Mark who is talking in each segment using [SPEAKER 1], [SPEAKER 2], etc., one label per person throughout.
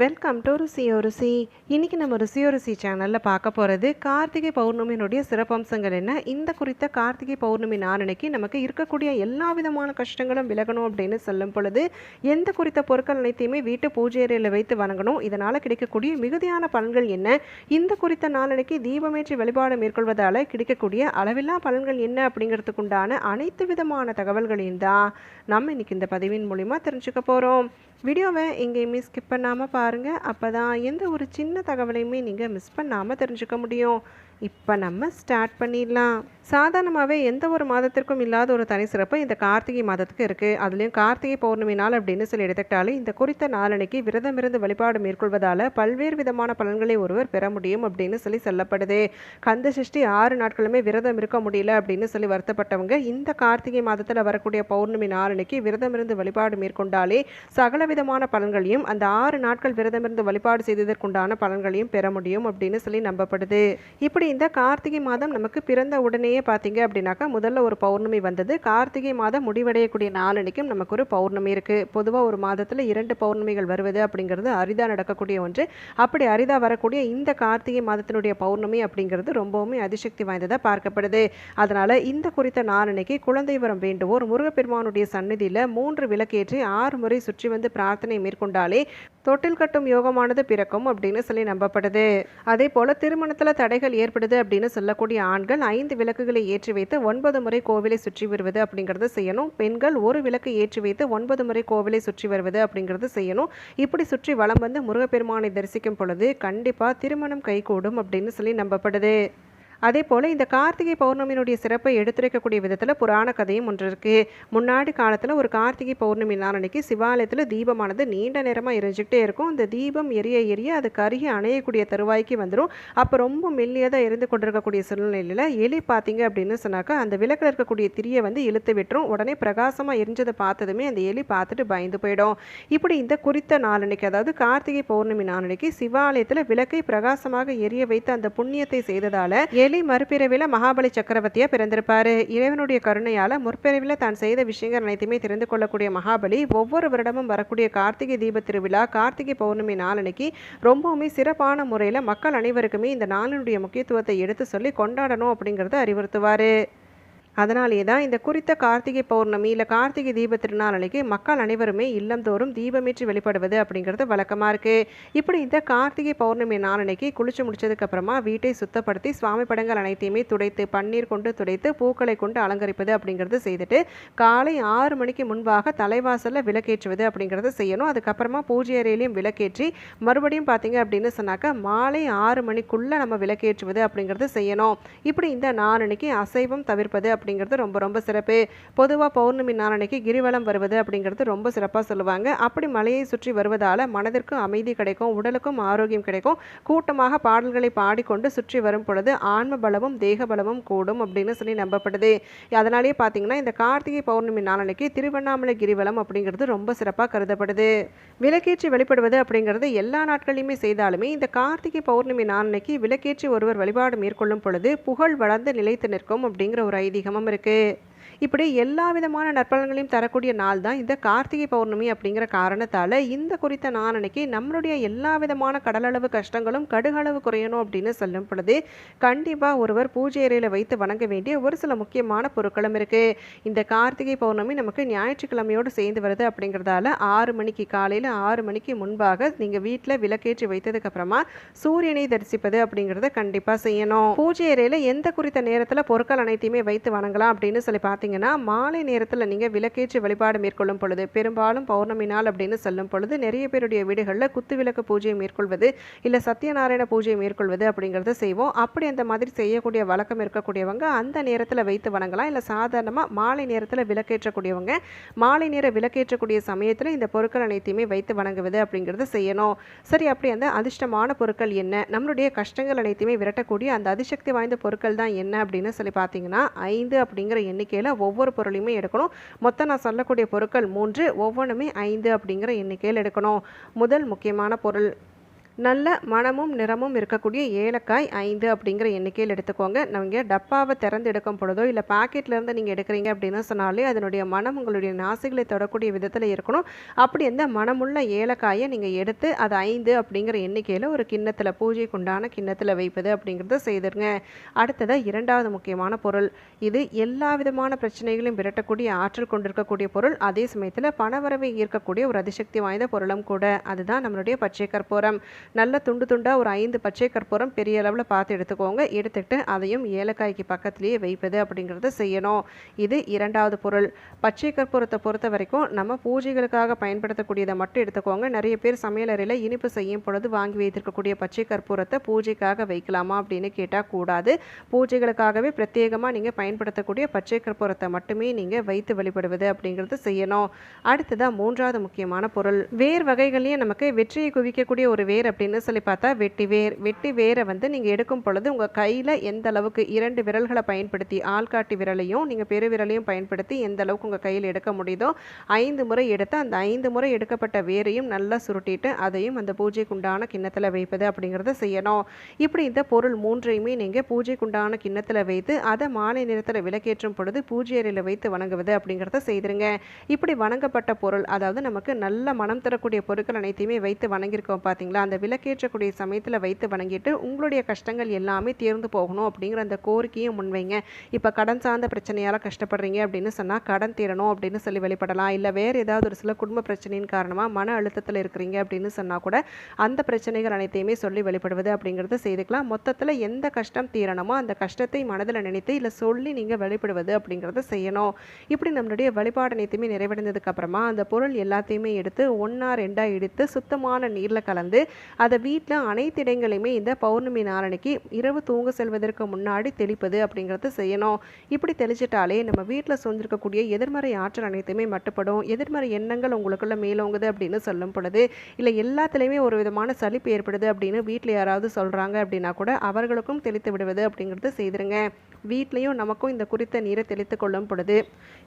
[SPEAKER 1] Welcome to ருசியோ ருசி. இன்றைக்கி நம்ம ருசியோ ருசி சேனலில் பார்க்க போகிறது கார்த்திகை பௌர்ணமியினுடைய சிறப்பம்சங்கள் என்ன? இந்த குறித்த கார்த்திகை பௌர்ணமி நாளனைக்கு நமக்கு இருக்கக்கூடிய எல்லா விதமான கஷ்டங்களும் விலகணும் அப்படின்னு சொல்லும் பொழுது எந்த குறித்த பொருட்கள் அனைத்தையுமே வீட்டு பூஜை அறையில் வைத்து வணங்கணும். இதனால் கிடைக்கக்கூடிய மிகுதியான பலன்கள் என்ன? இந்த குறித்த நாளனைக்கு தீபமேற்றி வழிபாடு மேற்கொள்வதால் கிடைக்கக்கூடிய அளவில்லா பலன்கள் என்ன அப்படிங்கிறதுக்குண்டான அனைத்து விதமான தகவல்களையும் தான் நம்ம இன்றைக்கி இந்த பதிவின் மூலிமா தெரிஞ்சுக்க போகிறோம் வீடியோவை எங்கேயுமே ஸ்கிப் பண்ணாமல் பாருங்கள் அப்போ தான் எந்த ஒரு சின்ன தகவலையுமே நீங்கள் மிஸ் பண்ணாமல் தெரிஞ்சுக்க முடியும். இப்போ நம்ம ஸ்டார்ட் பண்ணிடலாம். சாதாரணமாகவே எந்த ஒரு மாதத்திற்கும் இல்லாத ஒரு தனி சிறப்பு இந்த கார்த்திகை மாதத்துக்கு இருக்குது அதுலேயும் கார்த்திகை பௌர்ணமி நாள் அப்படின்னு சொல்லி எடுத்துக்கிட்டாலே இந்த குறித்த நாளனைக்கு விரதம் இருந்து வழிபாடு மேற்கொள்வதால் பல்வேறு விதமான பலன்களை ஒருவர் பெற முடியும் அப்படின்னு சொல்லி சொல்லப்படுது. கந்த சஷ்டி ஆறு நாட்களுமே விரதம் இருக்க முடியல அப்படின்னு சொல்லி வருத்தப்பட்டவங்க இந்த கார்த்திகை மாதத்தில் வரக்கூடிய பௌர்ணமி நாளனைக்கு விரதம் இருந்து வழிபாடு மேற்கொண்டாலே சகல விதமான பலன்களையும் அந்த ஆறு நாட்கள் விரதம் இருந்து வழிபாடு செய்ததற்குண்டான பலன்களையும் பெற முடியும் அப்படின்னு சொல்லி நம்பப்படுது. இப்படி இந்த கார்த்திகை மாதம் நமக்கு பிறந்த உடனேயே பார்த்தீங்க அப்படின்னாக்கா முதல்ல ஒரு பௌர்ணமி வந்தது. கார்த்திகை மாதம் முடிவடையக்கூடிய நாளனைக்கும் நமக்கு ஒரு பௌர்ணமி இருக்குது பொதுவாக ஒரு மாதத்தில் இரண்டு பௌர்ணமிகள் வருவது அப்படிங்கிறது அரிதாக நடக்கக்கூடிய ஒன்று. அப்படி அரிதாக வரக்கூடிய இந்த கார்த்திகை மாதத்தினுடைய பௌர்ணமி அப்படிங்கிறது ரொம்பவுமே அதிசக்தி வாய்ந்ததாக பார்க்கப்படுது. அதனால் இந்த குறித்த நாளனைக்கு குழந்தை வரம் வேண்டுவோர் முருகப்பெருமானுடைய சந்நிதியில் மூன்று விளக்கேற்றி ஆறு முறை சுற்றி வந்து பிரார்த்தனை மேற்கொண்டாலே தொட்டில் கட்டும் யோகமானது பிறக்கும் அப்படின்னு சொல்லி நம்பப்படுது. அதே போல திருமணத்தில் தடைகள் ஏற்படுது அப்படின்னு சொல்லக்கூடிய ஆண்கள் ஐந்து விளக்குகளை ஏற்றி வைத்து ஒன்பது முறை கோவிலை சுற்றி வருவது அப்படிங்கிறத செய்யணும். பெண்கள் ஒரு விளக்கு ஏற்றி வைத்து ஒன்பது முறை கோவிலை சுற்றி வருவது அப்படிங்கிறது செய்யணும். இப்படி சுற்றி வலம் வந்து முருகப்பெருமானை தரிசிக்கும் பொழுது கண்டிப்பாக திருமணம் கைகூடும் அப்படின்னு சொல்லி நம்பப்படுது. அதே போல் இந்த கார்த்திகை பௌர்ணமியினுடைய சிறப்பை எடுத்துரைக்கக்கூடிய விதத்தில் புராண கதையும் ஒன்று இருக்குது முன்னாடி காலத்தில் ஒரு கார்த்திகை பௌர்ணமி நாளன்னைக்கு சிவாலயத்தில் தீபமானது நீண்ட நேரமாக எரிஞ்சிக்கிட்டே இருக்கும். அந்த தீபம் எரிய எரிய அது கருகி அணையக்கூடிய தருவாய்க்கு வந்துடும் அப்போ ரொம்ப மெல்லியதாக இருந்து கொண்டிருக்கக்கூடிய சூழ்நிலையில் எலி பார்த்தீங்க அப்படின்னு சொன்னாக்கா அந்த விளக்கில் இருக்கக்கூடிய திரியை வந்து இழுத்து விட்டுரும். உடனே பிரகாசமாக எரிஞ்சதை பார்த்ததுமே அந்த எலி பார்த்துட்டு பயந்து போயிடும். இப்படி இந்த குறித்த நாளன்னைக்கு அதாவது கார்த்திகை பௌர்ணமி நாளன்னைக்கு சிவாலயத்தில் விளக்கை பிரகாசமாக எரிய வைத்து அந்த புண்ணியத்தை செய்ததால் எலி மறுபிறவில மகாபலி சக்கரவர்த்தியா பிறந்திருப்பாரு. இறைவனுடைய கருணையால முற்பிறவில தான் செய்த விஷயங்கள் அனைத்துமே தெரிந்து கொள்ளக்கூடிய மகாபலி ஒவ்வொரு வருடமும் வரக்கூடிய கார்த்திகை தீப திருவிழா கார்த்திகை பௌர்ணமி நாளனைக்கு ரொம்பவுமே சிறப்பான முறையில் மக்கள் அனைவருக்குமே இந்த நாளினுடைய முக்கியத்துவத்தை எடுத்து சொல்லி கொண்டாடணும் அப்படிங்கிறத அறிவுறுத்துவார். அதனாலே தான் இந்த குறித்த கார்த்திகை பௌர்ணமி இல்லை கார்த்திகை தீப திருநாள் அன்னைக்கு மக்கள் அனைவருமே இல்லந்தோறும் தீபமேற்றி வெளிப்படுவது அப்படிங்கிறது வழக்கமாக இருக்குது இப்படி இந்த கார்த்திகை பௌர்ணமி நாளன்னைக்கு குளிச்சு முடிச்சதுக்கப்புறமா வீட்டை சுத்தப்படுத்தி சுவாமி படங்கள் அனைத்தையுமே துடைத்து பன்னீர் கொண்டு துடைத்து பூக்களை கொண்டு அலங்கரிப்பது அப்படிங்கிறது செய்துட்டு காலை ஆறு மணிக்கு முன்பாக தலைவாசலில் விளக்கேற்றுவது அப்படிங்கிறத செய்யணும். அதுக்கப்புறமா பூஜை அறையிலையும் விளக்கேற்றி மறுபடியும் பார்த்தீங்க அப்படின்னு சொன்னாக்கா மாலை ஆறு மணிக்குள்ளே நம்ம விளக்கேற்றுவது அப்படிங்கிறது செய்யணும். இப்படி இந்த நாளன்னைக்கு அசைவம் தவிர்ப்பது அப்படி அப்படிங்கிறது ரொம்ப ரொம்ப சிறப்பு. பொதுவாக பௌர்ணமி நாளன்னைக்கு கிரிவலம் வருவது அப்படிங்கிறது ரொம்ப சிறப்பாக சொல்லுவாங்க. அப்படி மலையை சுற்றி வருவதால் மனதிற்கும் அமைதி கிடைக்கும் உடலுக்கும் ஆரோக்கியம் கிடைக்கும். கூட்டமாக பாடல்களை பாடிக்கொண்டு சுற்றி வரும் பொழுது ஆன்ம பலமும் தேக பலமும் கூடும் அப்படின்னு சொல்லி நம்பப்படுது. அதனாலேயே பார்த்தீங்கன்னா இந்த கார்த்திகை பௌர்ணமி நாளன்னைக்கு திருவண்ணாமலை கிரிவலம் அப்படிங்கிறது ரொம்ப சிறப்பாக கருதப்படுது. விளக்கேற்றி வழிபடுவது அப்படிங்கிறது எல்லா நாட்களையுமே செய்தாலுமே இந்த கார்த்திகை பௌர்ணமி நாளன்னைக்கு விளக்கேற்றி ஒருவர் வழிபாடு மேற்கொள்ளும் பொழுது புகழ் வளர்ந்து நிலைத்து நிற்கும் அப்படிங்கிற ஒரு ஐதீகம் இருக்குது இப்படி எல்லா விதமான நற்பலன்களையும் தரக்கூடிய நாள் தான் இந்த கார்த்திகை பௌர்ணமி அப்படிங்கிற காரணத்தால் இந்த குறித்த நான் அன்னைக்கு நம்மளுடைய எல்லா விதமான கடலளவு கஷ்டங்களும் கடுகளவு குறையணும் அப்படின்னு சொல்லும் பொழுது கண்டிப்பாக ஒருவர் பூஜை அறையில் வைத்து வணங்க வேண்டிய ஒரு சில முக்கியமான பொருட்களும் இருக்குது இந்த கார்த்திகை பௌர்ணமி நமக்கு ஞாயிற்றுக்கிழமையோடு சேர்ந்து வருது அப்படிங்கிறதால ஆறு மணிக்கு காலையில் ஆறு மணிக்கு முன்பாக நீங்கள் வீட்டில் விளக்கேற்றி வைத்ததுக்கப்புறமா சூரியனை தரிசிப்பது அப்படிங்கிறத கண்டிப்பாக செய்யணும். பூஜை அறையில் எந்த குறித்த நேரத்தில் பொருட்கள் அனைத்தையுமே வைத்து வணங்கலாம் அப்படின்னு சொல்லி பார்த்தீங்கன்னா மாலை நேரத்தில் நீங்கள் விளக்கேற்றி வழிபாடு மேற்கொள்ளும் பொழுது பெரும்பாலும் பௌர்ணமி நாள் அப்படின்னு சொல்லும் பொழுது நிறைய பேருடைய வீடுகளில் குத்து விளக்கு பூஜையை மேற்கொள்வது இல்லை சத்யநாராயண பூஜையை மேற்கொள்வது அப்படிங்கிறத செய்வோம். அப்படி அந்த மாதிரி செய்யக்கூடிய வழக்கம் இருக்கக்கூடியவங்க அந்த நேரத்தில் வைத்து வணங்கலாம். இல்லை சாதாரணமாக மாலை நேரத்தில் விளக்கேற்றக்கூடியவங்க மாலை நேர விளக்கேற்றக்கூடிய சமயத்தில் இந்த பொருட்கள் அனைத்தையுமே வைத்து வணங்குவது அப்படிங்கிறத செய்யணும். சரி அப்படி அந்த அதிர்ஷ்டமான பொருட்கள் என்ன? நம்மளுடைய கஷ்டங்கள் அனைத்தையுமே விரட்டக்கூடிய அந்த அதிசக்தி வாய்ந்த பொருட்கள் தான் என்ன அப்படின்னு சொல்லி பார்த்தீங்கன்னா ஐந்து அப்படிங்கிற எண்ணிக்கையில் ஒவ்வொரு பொருளையுமே எடுக்கணும். மொத்தம் நான் சொல்லக்கூடிய பொருட்கள் மூன்று ஒவ்வொன்றுமே ஐந்து அப்படிங்கிற எண்ணிக்கையில் எடுக்கணும். முதல் முக்கியமான பொருள் நல்ல மனமும் நிறமும் இருக்கக்கூடிய ஏலக்காய் ஐந்து அப்படிங்கிற எண்ணிக்கையில் எடுத்துக்கோங்க. நீங்கள் டப்பாவை திறந்து எடுக்கும் பொழுதோ இல்லை பாக்கெட்லேருந்து நீங்கள் எடுக்கிறீங்க அப்படின்னு சொன்னாலே அதனுடைய மனம் உங்களுடைய நாசிகளை தொடக்கூடிய விதத்தில் இருக்கணும். அப்படி எந்த மனமுள்ள ஏலக்காயை நீங்கள் எடுத்து அது ஐந்து அப்படிங்கிற எண்ணிக்கையில் ஒரு கிண்ணத்தில் பூஜைக்கு உண்டான கிண்ணத்தில் வைப்பது அப்படிங்கிறத செய்திருங்க. அடுத்ததாக இரண்டாவது முக்கியமான பொருள். இது எல்லா விதமான பிரச்சனைகளையும் விரட்டக்கூடிய ஆற்றல் கொண்டிருக்கக்கூடிய பொருள். அதே சமயத்தில் பணவரவை ஈர்க்கக்கூடிய ஒரு அதிசக்தி வாய்ந்த பொருளும் கூட. அதுதான் நம்மளுடைய பச்சை கற்பூரம். நல்ல துண்டு துண்டாக ஒரு ஐந்து பச்சை கற்பூரம் பெரிய அளவில் பார்த்து எடுத்துக்கோங்க. எடுத்துக்கிட்டு அதையும் ஏலக்காய்க்கு பக்கத்துலேயே வைப்பது அப்படிங்கிறத செய்யணும். இது இரண்டாவது பொருள். பச்சை கற்பூரத்தை பொறுத்த வரைக்கும் நம்ம பூஜைகளுக்காக பயன்படுத்தக்கூடியதை மட்டும் எடுத்துக்கோங்க. நிறைய பேர் சமையலறையில் இனிப்பு செய்யும் பொழுது வாங்கி வைத்திருக்கக்கூடிய பச்சை கற்பூரத்தை பூஜைக்காக வைக்கலாமா அப்படின்னு கேட்டால் கூடாது. பூஜைகளுக்காகவே பிரத்யேகமாக நீங்கள் பயன்படுத்தக்கூடிய பச்சை கற்பூரத்தை மட்டுமே நீங்கள் வைத்து வழிபடுவது அப்படிங்கிறது செய்யணும். அடுத்ததாக மூன்றாவது முக்கியமான பொருள். வேர் வகைகள்லேயே நமக்கு வெற்றியை குவிக்கக்கூடிய ஒரு வேர் அப்படின்னு சொல்லி பார்த்தா வெட்டி வேர் வெட்டி வேரை வந்து நீங்கள் எடுக்கும் பொழுது உங்கள் கையில் எந்த அளவுக்கு இரண்டு விரல்களை பயன்படுத்தி ஆள்காட்டி விரலையும் நீங்கள் பெரு விரலையும் பயன்படுத்தி எந்த அளவுக்கு உங்கள் கையில் எடுக்க முடியுதோ ஐந்து முறை எடுத்து அந்த ஐந்து முறை எடுக்கப்பட்ட வேரையும் நல்லா சுருட்டிட்டு அதையும் அந்த பூஜைக்குண்டான கிண்ணத்தில் வைப்பது அப்படிங்கிறத செய்யணும். இப்படி இந்த பொருள் மூன்றையுமே நீங்கள் பூஜைக்குண்டான கிண்ணத்தில் வைத்து அதை மாலை நேரத்தில் விளக்கேற்றும் பொழுது பூஜை அறையில் வைத்து வணங்குவது அப்படிங்கிறத செய்திருங்க. இப்படி வணங்கப்பட்ட பொருள் அதாவது நமக்கு நல்ல மனம் தரக்கூடிய பொருட்கள் அனைத்தையுமே வைத்து வணங்கியிருக்கோம் பார்த்தீங்களா அந்த விளக்கேற்றக்கூடிய சமயத்தில் வைத்து வணங்கிட்டு உங்களுடைய கஷ்டங்கள் எல்லாமே தீர்ந்து போகணும் அப்படிங்கிற அந்த கோரிக்கையும் முன்வைங்க. இப்போ கடன் சார்ந்த பிரச்சனையால் கஷ்டப்படுறீங்க அப்படின்னு சொன்னால் கடன் தீரணும் அப்படின்னு சொல்லி வெளிப்படலாம். இல்லை வேறு ஏதாவது ஒரு சில குடும்ப பிரச்சனையின் காரணமாக மன அழுத்தத்தில் இருக்கிறீங்க அப்படின்னு சொன்னால் கூட அந்த பிரச்சனைகள் அனைத்தையுமே சொல்லி வெளிப்படுவது அப்படிங்கிறத செய்துக்கலாம். மொத்தத்தில் எந்த கஷ்டம் தீரணுமோ அந்த கஷ்டத்தை மனதில் நினைத்து இல்லை சொல்லி நீங்கள் வெளிப்படுவது அப்படிங்கிறத செய்யணும். இப்படி நம்மளுடைய வழிபாடு அனைத்துமே நிறைவடைந்ததுக்கப்புறமா அந்த பொருள் எல்லாத்தையுமே எடுத்து ஒன்றா ரெண்டாக இடித்து சுத்தமான நீரில் கலந்து அதை வீட்டில் அனைத்து இடங்களையுமே இந்த பௌர்ணமி நாளன்னைக்கு இரவு தூங்க செல்வதற்கு முன்னாடி தெளிப்பது அப்படிங்கிறத செய்யணும். இப்படி தெளிச்சிட்டாலே நம்ம வீட்டில் சூழ்ந்திருக்கக்கூடிய எதிர்மறை ஆற்றல் அனைத்துமே மட்டுப்படும். எதிர்மறை எண்ணங்கள் உங்களுக்குள்ள மேலோங்குது அப்படின்னு சொல்லும் பொழுது இல்லை எல்லாத்துலேயுமே ஒரு விதமான சலிப்பு ஏற்படுது அப்படின்னு வீட்டில் யாராவது சொல்கிறாங்க அப்படின்னா கூட அவர்களுக்கும் தெளித்து விடுவது அப்படிங்கிறத செய்திருங்க. வீட்லேயும் நமக்கும் இந்த குறித்த நீரை தெளித்து கொள்ளும் பொழுது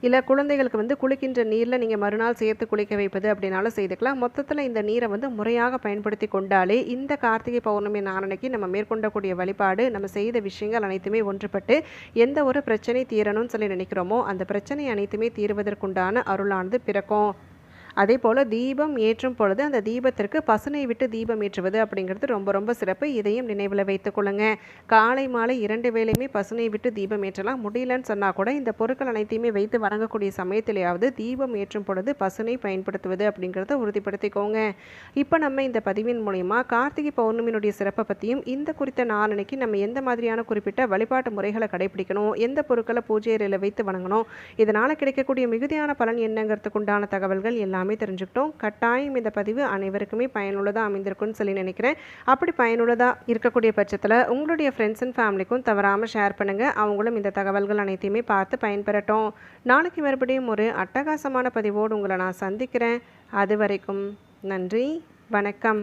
[SPEAKER 1] இல்லை குழந்தைகளுக்கு வந்து குளிக்கின்ற நீரில் நீங்கள் மறுநாள் சேர்த்து குளிக்க வைப்பது அப்படின்னாலும் செய்துக்கலாம். மொத்தத்தில் இந்த நீரை வந்து முறையாக பயன்படுத்தி கொண்டாலே இந்த கார்த்திகை பௌர்ணமி நாளனைக்கு நம்ம மேற்கொண்டக்கூடிய வழிபாடு நம்ம செய்த விஷயங்கள் அனைத்துமே ஒன்றுபட்டு எந்த ஒரு பிரச்சனை தீரணும்னு சொல்லி நினைக்கிறோமோ அந்த பிரச்சனை அனைத்துமே தீர்வதற்குண்டான அருளானது பிறக்கும். அதே போல் தீபம் ஏற்றும் பொழுது அந்த தீபத்திற்கு பசுனை விட்டு தீபம் ஏற்றுவது அப்படிங்கிறது ரொம்ப ரொம்ப சிறப்பு. இதையும் நினைவில் வைத்துக்கொள்ளுங்க காலை மாலை இரண்டு வேளையுமே பசுனை விட்டு தீபம் ஏற்றலாம். முடியலன்னு சொன்னால் கூட இந்த பொருட்கள் அனைத்தையுமே வைத்து வணங்கக்கூடிய சமயத்திலேயாவது தீபம் ஏற்றும் பொழுது பசுனை பயன்படுத்துவது அப்படிங்கிறத உறுதிப்படுத்திக்கோங்க. இப்போ நம்ம இந்த பதிவின் மூலிமா கார்த்திகை பௌர்ணமியினுடைய சிறப்பை பற்றியும் இந்த குறித்த நாளனைக்கு நம்ம எந்த மாதிரியான குறிப்பிட்ட வழிபாட்டு முறைகளை கடைபிடிக்கணும் எந்த பொருட்களை பூஜை அறையில் வைத்து வணங்கணும் இதனால் கிடைக்கக்கூடிய மிகுதியான பலன் என்னங்கிறதுக்கு உண்டான தகவல்கள் எல்லாமே தெரிஞ்சுக்கிட்டோம். கட்டாயம் இந்த பதிவு அனைவருக்குமே பயனுள்ளதாக அமைந்திருக்கும்னு சொல்லி நினைக்கிறேன். அப்படி பயனுள்ளதாக இருக்கக்கூடிய பட்சத்தில் உங்களுடைய ஃப்ரெண்ட்ஸ் அண்ட் ஃபேமிலிக்கும் தவறாமல் ஷேர் பண்ணுங்கள் அவங்களும் இந்த தகவல்கள் அனைத்தையுமே பார்த்து பயன்பெறட்டும். நாளைக்கு மறுபடியும் ஒரு அட்டகாசமான பதிவோடு உங்களை நான் சந்திக்கிறேன். அது வரைக்கும் நன்றி வணக்கம்.